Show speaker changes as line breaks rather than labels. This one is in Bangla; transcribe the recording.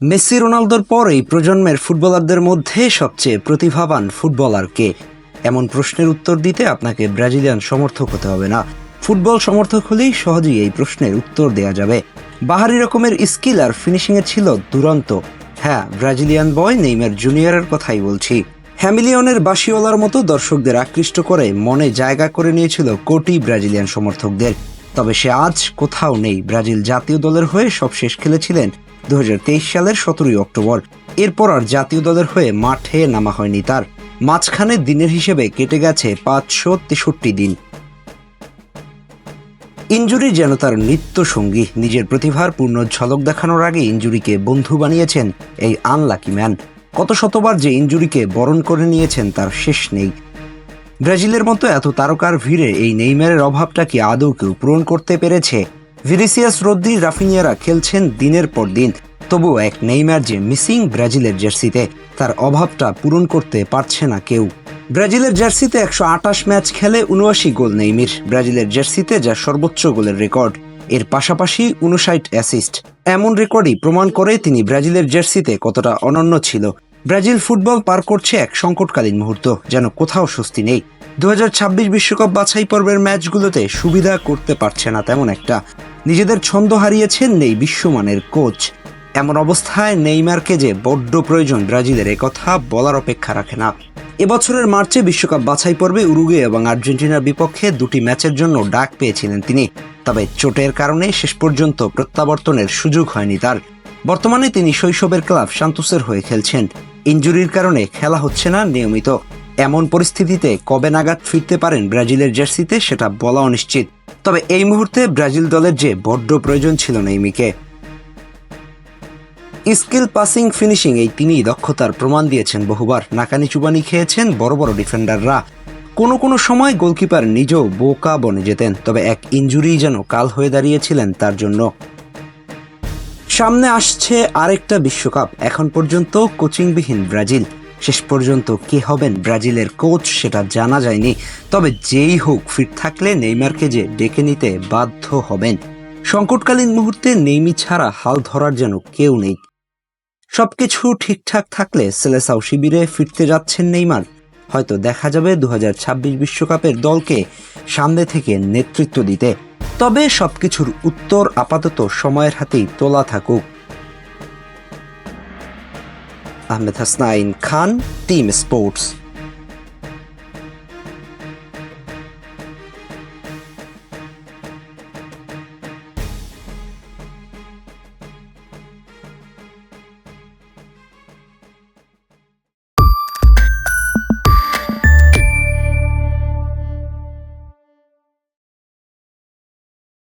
মেসি রোনালদোর পর এই প্রজন্মের ফুটবলারদের মধ্যে সবচেয়ে প্রতিভাবান ফুটবলার কে এমন প্রশ্নের উত্তর দিতে আপনাকে ব্রাজিলিয়ান সমর্থক হতে হবে না। ফুটবল সমর্থক হলেই সহজেই এই প্রশ্নের উত্তর দেওয়া যাবে। বাহারি রকমের স্কিল আর ফিনিশিংয়ে ছিল দুরন্ত। হ্যাঁ ব্রাজিলিয়ান বয় নেইমার জুনিয়রের কথাই বলছি। হ্যামিলিয়নের বাসিওয়ালার মতো দর্শকদের আকৃষ্ট করে মনে জায়গা করে নিয়েছিল কোটি ব্রাজিলিয়ান সমর্থকদের। তবে সে আজ কোথাও নেই। ব্রাজিল জাতীয় দলের হয়ে সবশেষ খেলেছিলেন দু হাজার তেইশ সালের সতেরোই অক্টোবর। এরপর আর জাতীয় দলের হয়ে মাঠে নামা হয়নি তার। মাঝখানে দিনের হিসেবে কেটে গেছে পাঁচশো তেষট্টি দিন। ইঞ্জুরি যেন তার নিত্য সঙ্গী, নিজের প্রতিভার পূর্ণ ঝলক দেখানোর আগে ইঞ্জুরিকে বন্ধু বানিয়েছেন এই আনলাকি ম্যান। কত শতবার যে ইঞ্জুরিকে বরণ করে নিয়েছেন তার শেষ নেই। ব্রাজিলের মতো এত তারকার ভিড়ে এই নেইমারের অভাবটা কি আদৌ কেউ পূরণ করতে পেরেছে? ভিনিসিয়াস রদ্রি রাফিনিয়ারা খেলছেন দিনের পর দিন। তবুও এক নেইমার যে মিসিং ব্রাজিলের জার্সিতে, তার অভাবটা পূরণ করতে পারছে না কেউ। ব্রাজিলের জার্সিতে একশো আটাশ ম্যাচ খেলে উনআশি গোল নেইমির, ব্রাজিলের জার্সিতে যা সর্বোচ্চ গোলের রেকর্ড। এর পাশাপাশি উনষাট অ্যাসিস্ট। এমন রেকর্ডই প্রমাণ করে তিনি ব্রাজিলের জার্সিতে কতটা অনন্য ছিল। ব্রাজিল ফুটবল পার করছে এক সংকটকালীন মুহূর্ত, যেন কোথাও স্বস্তি নেই। দু বিশ্বকাপ বাছাই পর্বের ম্যাচগুলোতে সুবিধা করতে পারছে না তেমন একটা। নিজেদের ছন্দ হারিয়েছেন নেই বিশ্বমানের কোচ। এমন অবস্থায় নেইমারকে যে বড্ড প্রয়োজন ব্রাজিলের একথা বলার অপেক্ষা রাখে না। এবছরের মার্চে বিশ্বকাপ বাছাই পর্বে উরুগে এবং আর্জেন্টিনার বিপক্ষে দুটি ম্যাচের জন্য ডাক পেয়েছিলেন তিনি। তবে চোটের কারণে শেষ পর্যন্ত প্রত্যাবর্তনের সুযোগ হয়নি তার। বর্তমানে তিনি শৈশবের ক্লাব সান্তোসের হয়ে খেলছেন। ইঞ্জুরির কারণে খেলা হচ্ছে না নিয়মিত। এমন পরিস্থিতিতে কবে নাগাদ ফিরতে পারেন ব্রাজিলের জার্সিতে সেটা বলা অনিশ্চিত। তবে এই মুহূর্তে ব্রাজিল দলের যে বড্ড প্রয়োজন ছিল নেইমিকে। স্কিল পাসিং ফিনিশিং এই তিনি দক্ষতার প্রমাণ দিয়েছেন বহুবার। নাকানি চুবানি খেয়েছেন বড় বড় ডিফেন্ডাররা। কোনো কোনো সময় গোলকিপার নিজেও বোকা বনে যেতেন, তবে এক ইঞ্জুরি যেন কাল হয়ে দাঁড়িয়েছিলেন তার জন্য। সামনে আসছে আরেকটা বিশ্বকাপ, এখন পর্যন্ত কোচিংবিহীন ব্রাজিল। শেষ পর্যন্ত কে হবেন ব্রাজিলের কোচ সেটা জানা যায়নি। তবে যেই হোক, ফিট থাকলে নেইমারকে যে ডেকে নিতে বাধ্য হবেন। সংকটকালীন মুহূর্তে নেইমি ছাড়া হাল ধরার যেন কেউ নেই। সবকিছু ঠিকঠাক থাকলে সেলেসাও শিবিরে ফিরতে যাচ্ছেন নেইমার। হয়তো দেখা যাবে দু বিশ্বকাপের দলকে সামনে থেকে নেতৃত্ব দিতে। তবে সবকিছুর উত্তর আপাতত সময়ের হাতেই তোলা থাকুক। Ahmed Hasnain Khan, Team Sports.